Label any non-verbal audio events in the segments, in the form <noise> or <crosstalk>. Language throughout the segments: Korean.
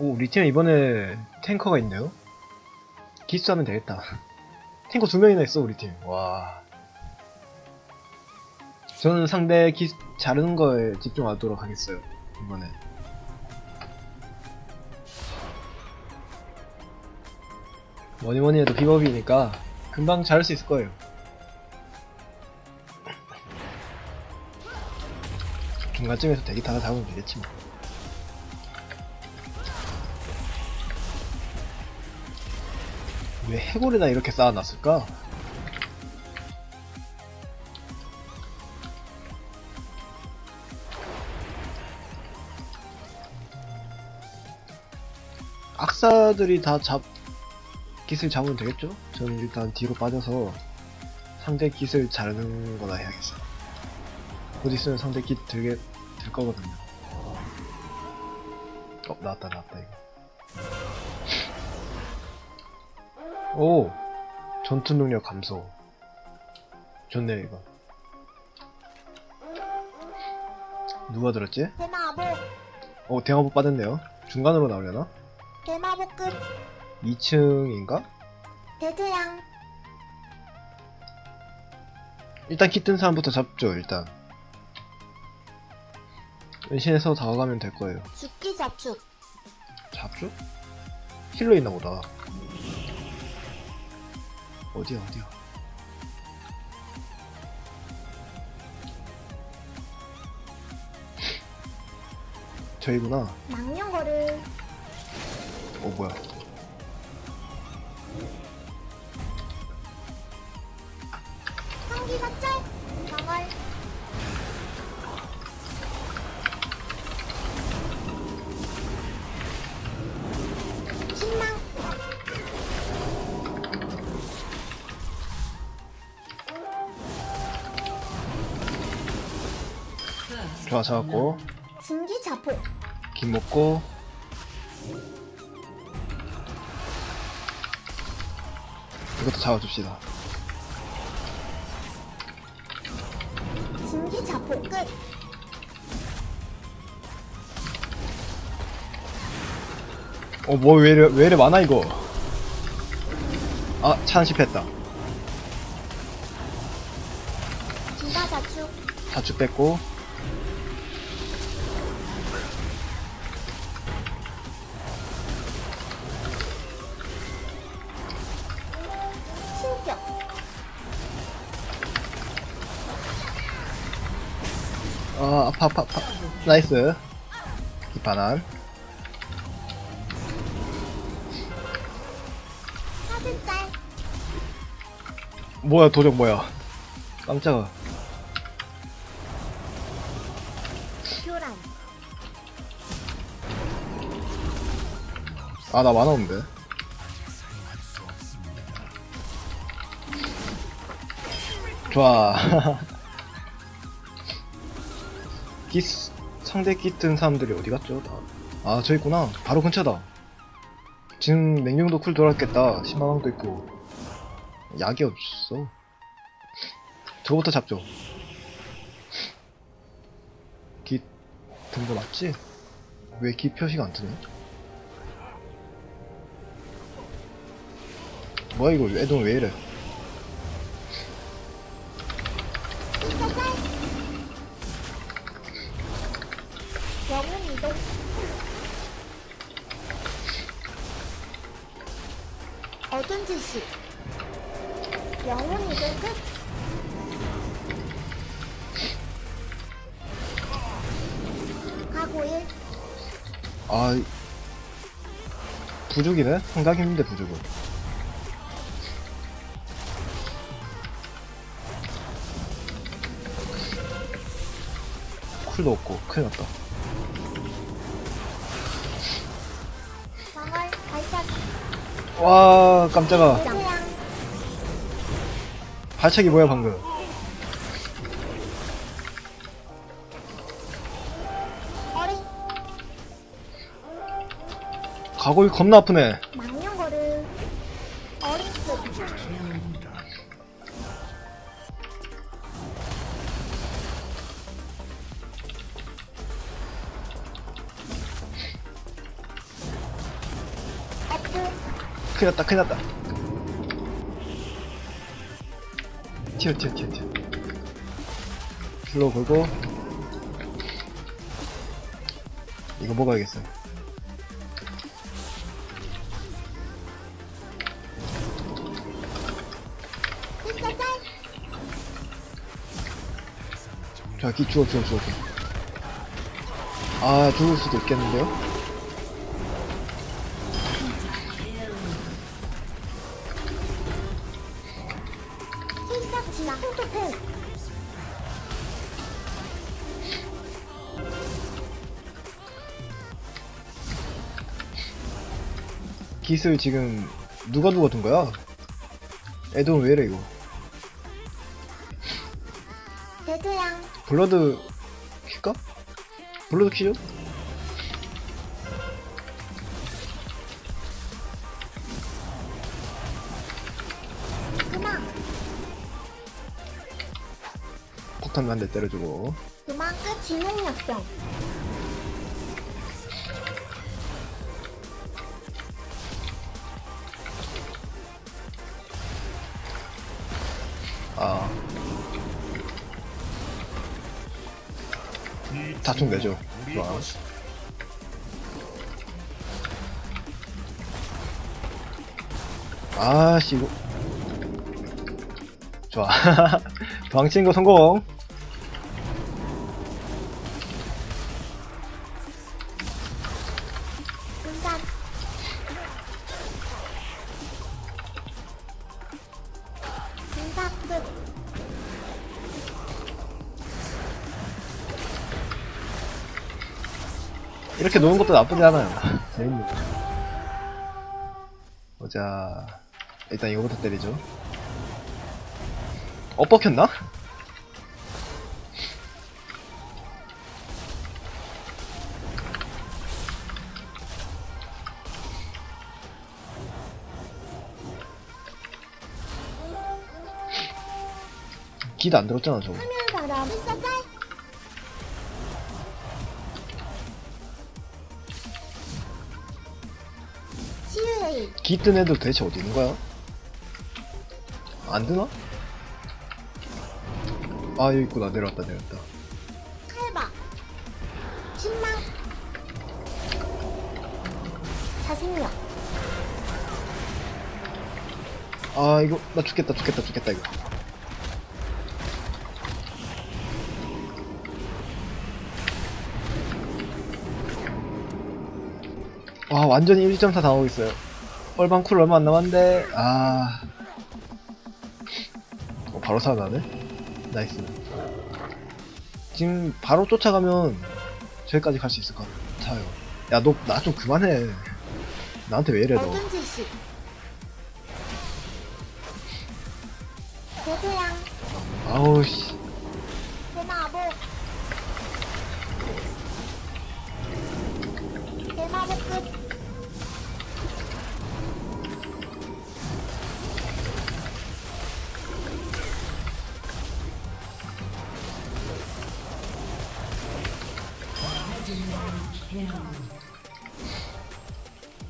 오, 우리 팀에 이번에 탱커가 있네요? 기수하면 되겠다. <laughs> 탱커 두 명이나 있어, 우리 팀. 와. 저는 상대 기 자르는 거에 집중하도록 하겠어요, 이번에. 뭐니 뭐니 해도 비법이니까 금방 자를 수 있을 거예요. 중간쯤에서 대기 타가 잡으면 되겠지 뭐. 왜 해골이나 이렇게 쌓아놨을까? 악사들이 다 잡, 깃을 잡으면 되겠죠? 저는 일단 뒤로 빠져서 상대 깃을 자르는 거나 해야겠어. 곧 있으면 상대 깃 들게, 들 거거든요. 어, 나왔다, 나왔다, 이거. 오! 전투 능력 감소. 좋네요, 이거. 누가 들었지? 대마복 어, 대마법 받았네요. 중간으로 나오려나? 대마복 끝 2층인가? 대재앙 일단 키 뜬 사람부터 잡죠, 일단. 은신해서 다가가면 될 거예요. 죽기 자축 잡죠? 힐러 있나 보다. 어디야, 어디야. 저희구나. 망령거를 어, 뭐야. 상기가 짤 방얼 진기 자폭 김 먹고. 이것도 잡아줍시다. 진기 자폭 끝 어, 뭐, 왜 이래, 왜 이래 많아, 이거. 아. 기가 자축 자축 뺐고. 파, 아파, 아파. 나이스. 기판한. 뭐야, 도적 뭐야. 깜짝아. 교란 아, 나 만화 없는데. 좋아. <laughs> 기스, 상대 기뜬 사람들이 어디 갔죠? 다. 아, 저 있구나. 바로 근처다. 지금 냉경도 쿨 돌았겠다. 10만원도 있고. 약이 없어. 저거부터 잡죠. 기, 든거 맞지? 왜기 표시가 안 뜨네? 뭐야 이거 애동 왜 이래 어둠 질식 영웅 이동 끝 가고일 아 이- 부족이네? 힘든데 부족은. 쿨도 없고 큰일 났다 와 깜짝아. 발차기 뭐야 방금? 가골 겁나 아프네 큰일 났다 큰일 났다 튀어 튀어 튀어 튀어 슬로우 걸고 이거 먹어야겠어 자, 기 주워, 주워. 주워. 아, 죽을 수도 있겠는데요? 기술 지금 누가 누가 둔 거야? 애들은 왜 이래, 이거? 대두양 블러드 킬까? 블러드 키죠? 그만 폭탄 한 대 때려주고. 그만 끝 진홍역병 다총 내죠. 좋아. 아씨, 이거. 좋아. <laughs> 도망친 거 성공. 이렇게 노는 것도 나쁘지 않아요. 재밌는 거. 보자. 일단 이거부터 때리죠. 어, 뻑혔나? 기도 안 들었잖아, 저거. 기뜬 애들 대체 어디 있는 거야? 안 드나? 아, 여기 있구나. 내려왔다, 내려왔다. 칼바 신망 자생력 아, 이거, 나 죽겠다, 죽겠다, 죽겠다, 이거. 와, 완전히 1.4 당하고 있어요. 얼방 쿨 얼마 안 남았는데, 아. 어, 바로 살아나네? 나이스. 지금 바로 쫓아가면 저기까지 갈 수 있을 것 같아요. 야, 너, 나 좀 그만해. 나한테 왜 이래, 너. 아우, 씨. 대마보 대마보 끝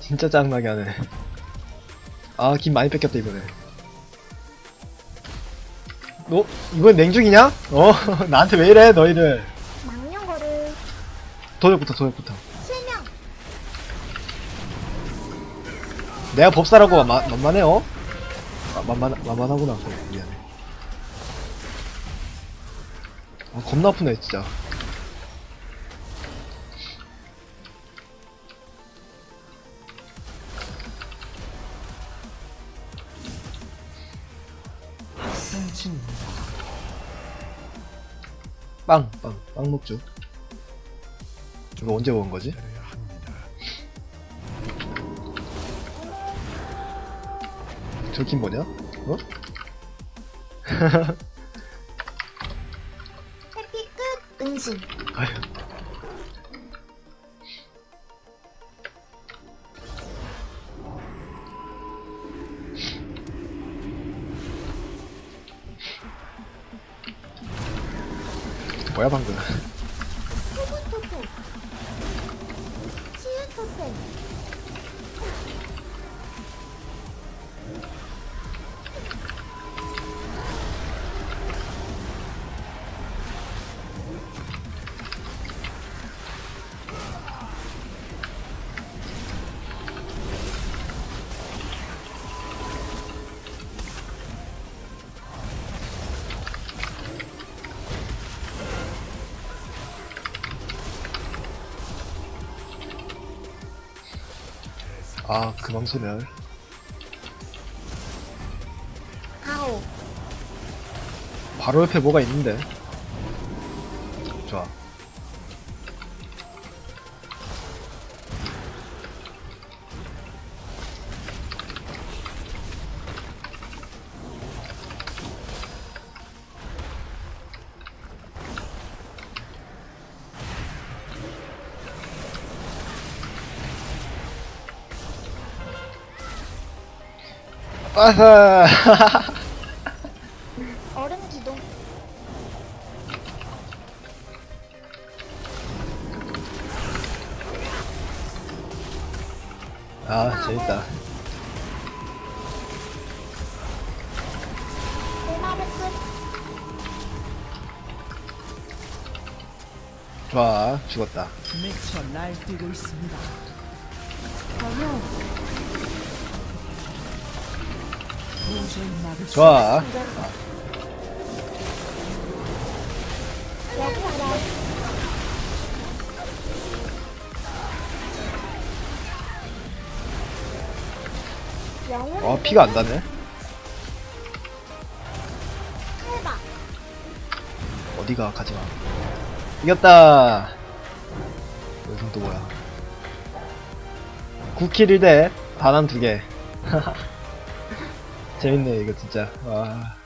진짜 짜증나게 하네. 아, 김 많이 뺏겼다, 이번에. 너, 이번 냉중이냐? 어, <laughs> 나한테 왜 이래, 너희들. 망령거를 도적부터, 도적부터. 실명 내가 법사라고 마, 만만해, 어? 아, 만만, 만만하구나. 그래, 미안해. 아, 겁나 아프네, 진짜. 빵, 빵, 빵 먹죠. 이거 언제 먹은 거지? 저긴 뭐냐? 어? 해피 끝 은신 아휴. 뭐야 방금? 아 그만 소멸 아오. 바로 옆에 뭐가 있는데? 좋아 아하 <laughs> 얼음 기둥. 아 재밌다 끝. 좋아 죽었다 미쳐 날뛰고 있습니다. 어휴. 좋아 여기. 어 피가 안 나네. 어디가 가지마 이겼다 여긴 또 뭐야 9킬 1대 반환 2개 재밌네 이거 진짜. 와